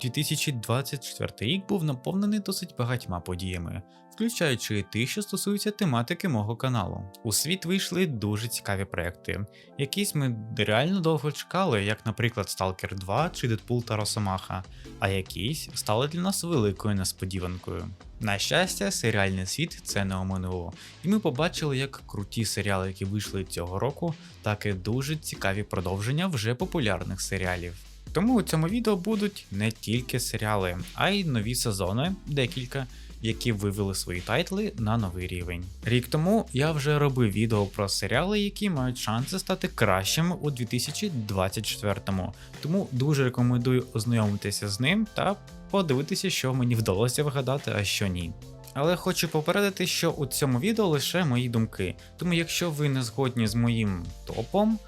2024 рік був наповнений досить багатьма подіями, включаючи ті, що стосуються тематики мого каналу. У світ вийшли дуже цікаві проекти. Якісь ми реально довго чекали, як, наприклад, Stalker 2 чи Deadpool та Росомаха, а якісь стали для нас великою несподіванкою. На щастя, серіальний світ це не оминуло, і ми побачили як круті серіали, які вийшли цього року, так і дуже цікаві продовження вже популярних серіалів. Тому у цьому відео будуть не тільки серіали, а й нові сезони, декілька, які вивели свої тайтли на новий рівень. Рік тому я вже робив відео про серіали, які мають шанси стати кращими у 2024-му, тому дуже рекомендую ознайомитися з ним та подивитися, що мені вдалося вгадати, а що ні. Але хочу попередити, що у цьому відео лише мої думки, тому якщо ви не згодні з моїм топом,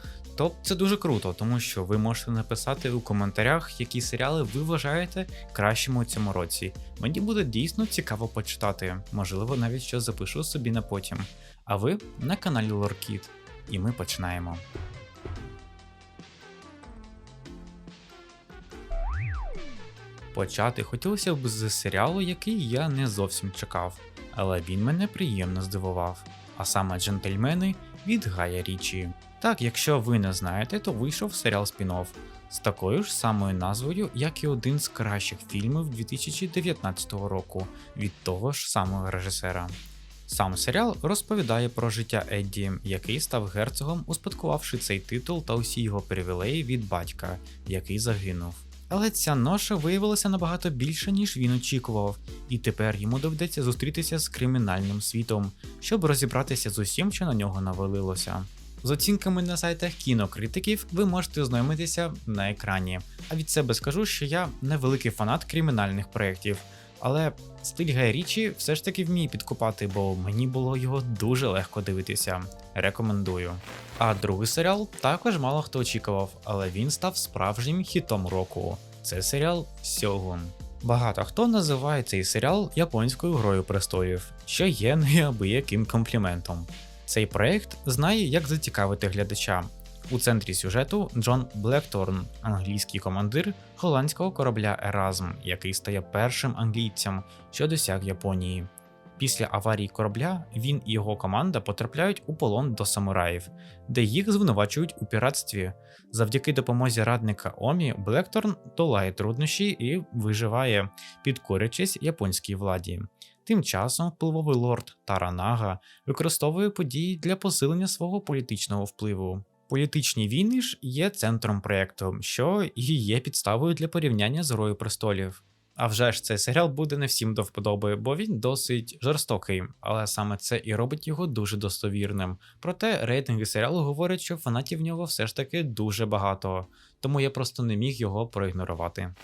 то це дуже круто, тому що ви можете написати у коментарях, які серіали ви вважаєте кращими у цьому році. Мені буде дійсно цікаво почитати, можливо, навіть щось запишу собі на потім. А ви на каналі Лоркіт, і ми починаємо. Почати хотілося б з серіалу, який я не зовсім чекав, але він мене приємно здивував. А саме джентльмени від Гая Річі. Так, якщо ви не знаєте, то вийшов серіал спін-офф з такою ж самою назвою, як і один з кращих фільмів 2019 року від того ж самого режисера. Сам серіал розповідає про життя Едді, який став герцогом, успадкувавши цей титул та усі його привілеї від батька, який загинув. Але ця ноша виявилася набагато більше, ніж він очікував, і тепер йому доведеться зустрітися з кримінальним світом, щоб розібратися з усім, що на нього навалилося. З оцінками на сайтах кінокритиків ви можете ознайомитися на екрані. А від себе скажу, що я не великий фанат кримінальних проєктів, але стиль Гай Річі все ж таки вміє підкупати, бо мені було його дуже легко дивитися. Рекомендую. А другий серіал також мало хто очікував, але він став справжнім хітом року. Це серіал Сьогун. Багато хто називає цей серіал японською грою престолів, що є неабияким компліментом. Цей проект знає, як зацікавити глядача. У центрі сюжету Джон Блекторн, англійський командир голландського корабля Еразм, який стає першим англійцем, що досяг Японії. Після аварії корабля він і його команда потрапляють у полон до самураїв, де їх звинувачують у піратстві. Завдяки допомозі радника Омі Блекторн долає труднощі і виживає, підкорячись японській владі. Тим часом впливовий лорд Таранага використовує події для посилення свого політичного впливу. Політичні війни ж є центром проєкту, що і є підставою для порівняння з Грою престолів. А вже ж цей серіал буде не всім до вподоби, бо він досить жорстокий, але саме це і робить його дуже достовірним. Проте рейтинги серіалу говорять, що фанатів в нього все ж таки дуже багато, тому я просто не міг його проігнорувати.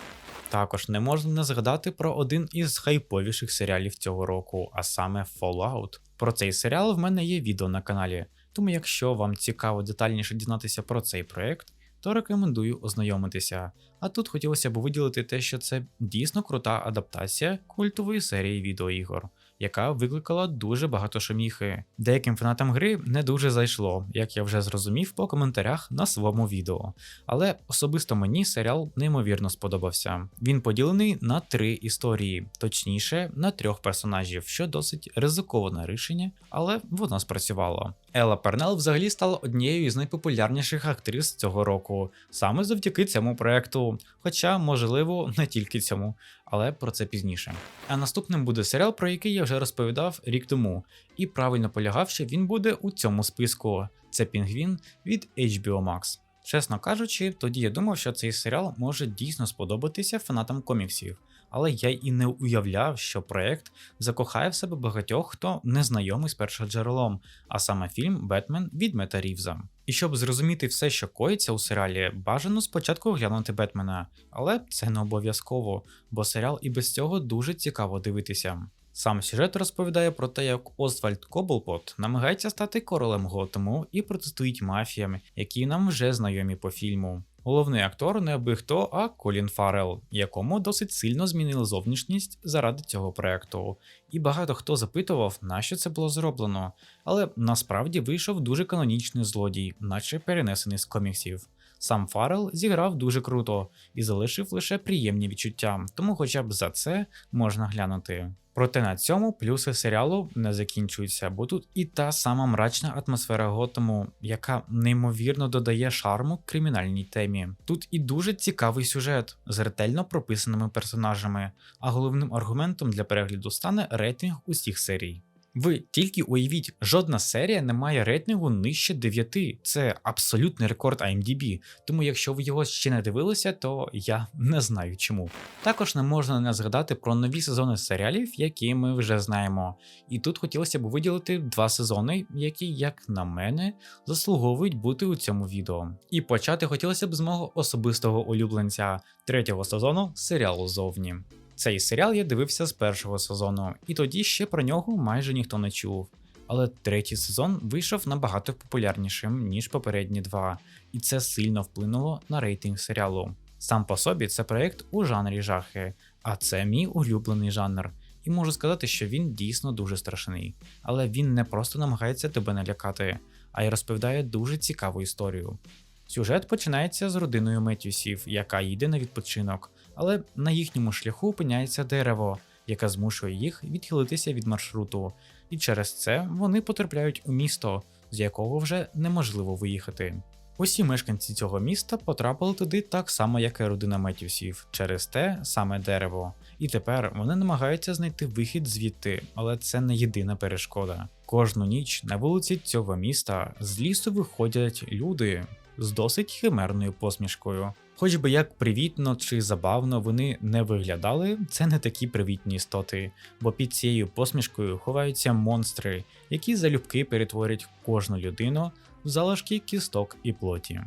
Також не можна не згадати про один із хайповіших серіалів цього року, а саме Fallout. Про цей серіал в мене є відео на каналі, тому якщо вам цікаво детальніше дізнатися про цей проект, то рекомендую ознайомитися. А тут хотілося б виділити те, що це дійсно крута адаптація культової серії відеоігор, яка викликала дуже багато шуміхи. Деяким фанатам гри не дуже зайшло, як я вже зрозумів по коментарях на своєму відео. Але особисто мені серіал неймовірно сподобався. Він поділений на три історії, точніше на трьох персонажів, що досить ризиковане рішення, але воно спрацювало. Елла Пернел взагалі стала однією із найпопулярніших актрис цього року, саме завдяки цьому проекту, хоча, можливо, не тільки цьому, але про це пізніше. А наступним буде серіал, про який я вже розповідав рік тому, і правильно полягав, що він буде у цьому списку. Це Пінгвін від HBO Max. Чесно кажучи, тоді я думав, що цей серіал може дійсно сподобатися фанатам коміксів, але я і не уявляв, що проект закохає в себе багатьох, хто не знайомий з першоджерелом, а саме фільм Бетмен від Мета Рівза. І щоб зрозуміти все, що коїться у серіалі, бажано спочатку оглянути Бетмена, але це не обов'язково, бо серіал і без цього дуже цікаво дивитися. Сам сюжет розповідає про те, як Освальд Коблпот намагається стати королем Готему і протистоїть мафіям, які нам вже знайомі по фільму. Головний актор не аби хто, а Колін Фаррелл, якому досить сильно змінили зовнішність заради цього проекту. І багато хто запитував, нащо це було зроблено, але насправді вийшов дуже канонічний злодій, наче перенесений з коміксів. Сам Фаррел зіграв дуже круто і залишив лише приємні відчуття, тому хоча б за це можна глянути. Проте на цьому плюси серіалу не закінчуються, бо тут і та сама мрачна атмосфера Готему, яка неймовірно додає шарму кримінальній темі. Тут і дуже цікавий сюжет з ретельно прописаними персонажами, а головним аргументом для перегляду стане рейтинг усіх серій. Ви тільки уявіть, жодна серія не має рейтингу нижче 9. Це абсолютний рекорд IMDb, тому якщо ви його ще не дивилися, то я не знаю чому. Також не можна не згадати про нові сезони серіалів, які ми вже знаємо. І тут хотілося б виділити два сезони, які, як на мене, заслуговують бути у цьому відео. І почати хотілося б з мого особистого улюбленця третього сезону серіалу зовні. Цей серіал я дивився з першого сезону, і тоді ще про нього майже ніхто не чув. Але третій сезон вийшов набагато популярнішим, ніж попередні два, і це сильно вплинуло на рейтинг серіалу. Сам по собі це проєкт у жанрі жахи, а це мій улюблений жанр. І можу сказати, що він дійсно дуже страшний. Але він не просто намагається тебе налякати, а й розповідає дуже цікаву історію. Сюжет починається з родиною Меттюсів, яка їде на відпочинок, але на їхньому шляху опиняється дерево, яке змушує їх відхилитися від маршруту, і через це вони потрапляють у місто, з якого вже неможливо виїхати. Усі мешканці цього міста потрапили туди так само, як і родина Меттюсів, через те саме дерево. І тепер вони намагаються знайти вихід звідти, але це не єдина перешкода. Кожну ніч на вулиці цього міста з лісу виходять люди з досить химерною посмішкою. Хоч би як привітно чи забавно вони не виглядали, це не такі привітні істоти, бо під цією посмішкою ховаються монстри, які залюбки перетворять кожну людину в залишки кісток і плоті.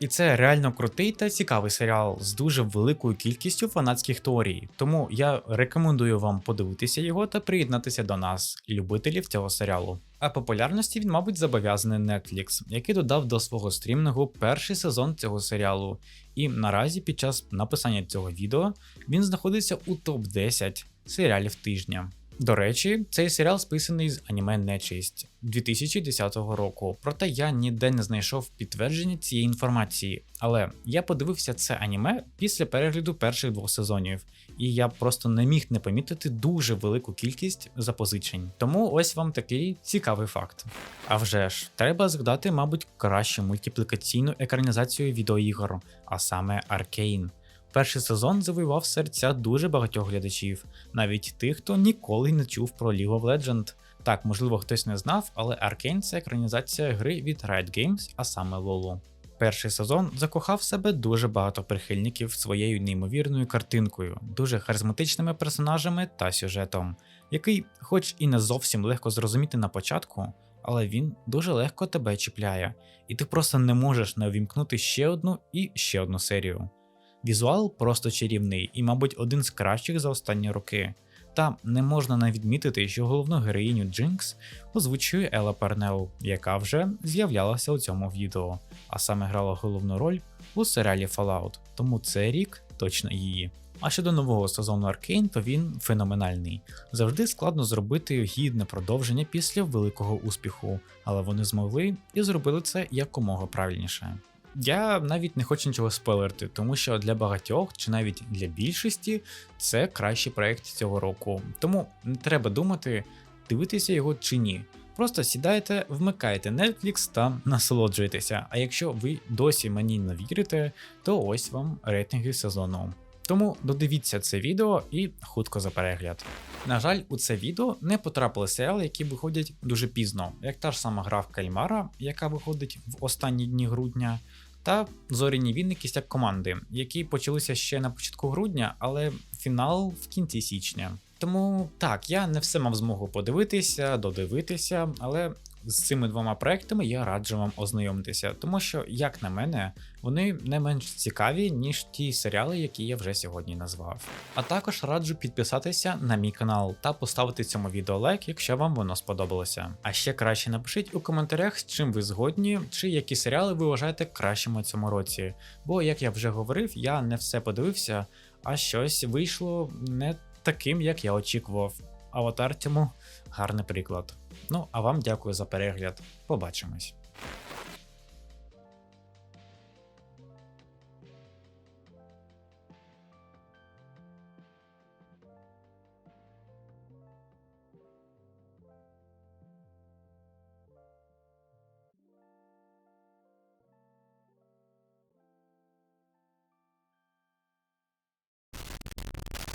І це реально крутий та цікавий серіал з дуже великою кількістю фанатських теорій, тому я рекомендую вам подивитися його та приєднатися до нас, любителів цього серіалу. А популярності він, мабуть, зобов'язаний Netflix, який додав до свого стрімінгу перший сезон цього серіалу. І наразі під час написання цього відео він знаходиться у топ-10 серіалів тижня. До речі, цей серіал списаний з аніме Нечисть 2010 року, проте я ніде не знайшов підтвердження цієї інформації. Але я подивився це аніме після перегляду перших двох сезонів, і я просто не міг не помітити дуже велику кількість запозичень. Тому ось вам такий цікавий факт. А вже ж, треба згадати, мабуть, кращу мультиплікаційну екранізацію відеоігор, а саме Аркейн. Перший сезон завоював серця дуже багатьох глядачів, навіть тих, хто ніколи не чув про League of Legends. Так, можливо, хтось не знав, але Arcane – це екранізація гри від Riot Games, а саме Лолу. Перший сезон закохав себе дуже багато прихильників своєю неймовірною картинкою, дуже харизматичними персонажами та сюжетом, який, хоч і не зовсім легко зрозуміти на початку, але він дуже легко тебе чіпляє, і ти просто не можеш не увімкнути ще одну і ще одну серію. Візуал просто чарівний і, мабуть, один з кращих за останні роки. Та не можна не відмітити, що головну героїню Джинкс озвучує Ела Парнел, яка вже з'являлася у цьому відео, а саме грала головну роль у серіалі Fallout, тому цей рік точно її. А щодо нового сезону Аркейн, то він феноменальний. Завжди складно зробити гідне продовження після великого успіху, але вони змогли і зробили це якомога правильніше. Я навіть не хочу нічого спойлерити, тому що для багатьох, чи навіть для більшості, це кращий проект цього року. Тому не треба думати, дивитися його чи ні. Просто сідайте, вмикайте Netflix та насолоджуйтеся. А якщо ви досі мені не вірите, то ось вам рейтинги сезону. Тому додивіться це відео і хутко за перегляд. На жаль, у це відео не потрапили серіали, які виходять дуже пізно, як та ж сама гра в Кальмара, яка виходить в останні дні грудня, та зоряні війни як команди, які почалися ще на початку грудня, але фінал в кінці січня. Тому так, я не все мав змогу подивитися, додивитися, але з цими двома проектами я раджу вам ознайомитися, тому що, як на мене, вони не менш цікаві, ніж ті серіали, які я вже сьогодні назвав. А також раджу підписатися на мій канал та поставити цьому відео лайк, якщо вам воно сподобалося. А ще краще напишіть у коментарях, з чим ви згодні, чи які серіали ви вважаєте кращими цьому році. Бо, як я вже говорив, я не все подивився, а щось вийшло не таким, як я очікував. Аватар цьому гарний приклад. Ну а вам дякую за перегляд. Побачимось.